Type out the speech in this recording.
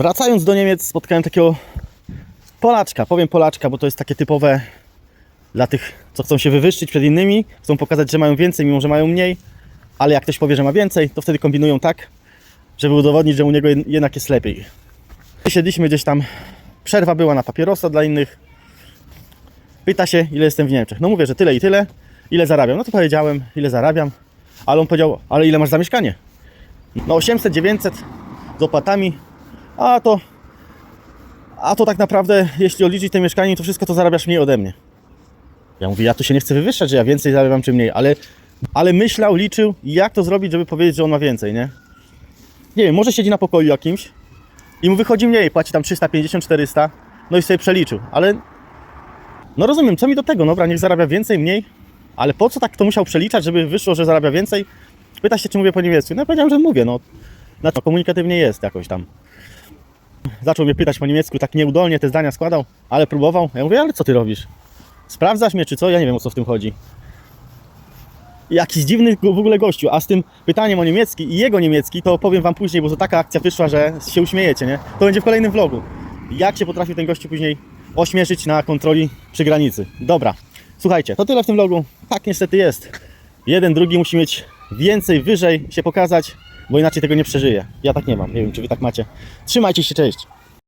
Wracając do Niemiec, spotkałem takiego Polaczka. Powiem Polaczka, bo to jest takie typowe dla tych, co chcą się wywyższyć przed innymi. Chcą pokazać, że mają więcej, mimo że mają mniej. Ale jak ktoś powie, że ma więcej, to wtedy kombinują tak, żeby udowodnić, że u niego jed- jednak jest lepiej. Siedliśmy gdzieś tam, przerwa była na papierosa dla innych. Pyta się, ile jestem w Niemczech. No mówię, że tyle i tyle. Ile zarabiam? No to powiedziałem, ile zarabiam. Ale on powiedział, ale ile masz za mieszkanie? No 800, 900 z opłatami. A to, a to tak naprawdę, jeśli odliczyć te mieszkanie, to wszystko to zarabiasz mniej ode mnie. Ja mówię, ja tu się nie chcę wywyższać, że ja więcej zarabiam czy mniej, ale, ale myślał, liczył, jak to zrobić, żeby powiedzieć, że on ma więcej, nie? Nie wiem, może siedzi na pokoju jakimś i mu wychodzi mniej, płaci tam 350, 400, no i sobie przeliczył, ale no rozumiem, co mi do tego, dobra, niech zarabia więcej, mniej, ale po co tak to musiał przeliczać, żeby wyszło, że zarabia więcej? Pyta się, czy mówię po niemiecku. No ja powiedziałem, że mówię, no. Na to komunikatywnie jest jakoś tam. Zaczął mnie pytać po niemiecku, tak nieudolnie te zdania składał, ale próbował. Ja mówię, ale co ty robisz? Sprawdzasz mnie czy co? Ja nie wiem o co w tym chodzi. Jakiś dziwny w ogóle gościu, a z tym pytaniem o niemiecki i jego niemiecki to powiem wam później, bo to taka akcja wyszła, że się uśmiejecie, nie? To będzie w kolejnym vlogu. Jak się potrafił ten gościu później ośmieszyć na kontroli przy granicy. Dobra, słuchajcie, to tyle w tym vlogu. Tak niestety jest. Jeden, drugi musi mieć więcej, wyżej się pokazać, bo inaczej tego nie przeżyje. Ja tak nie mam. Nie wiem, czy wy tak macie. Trzymajcie się, cześć.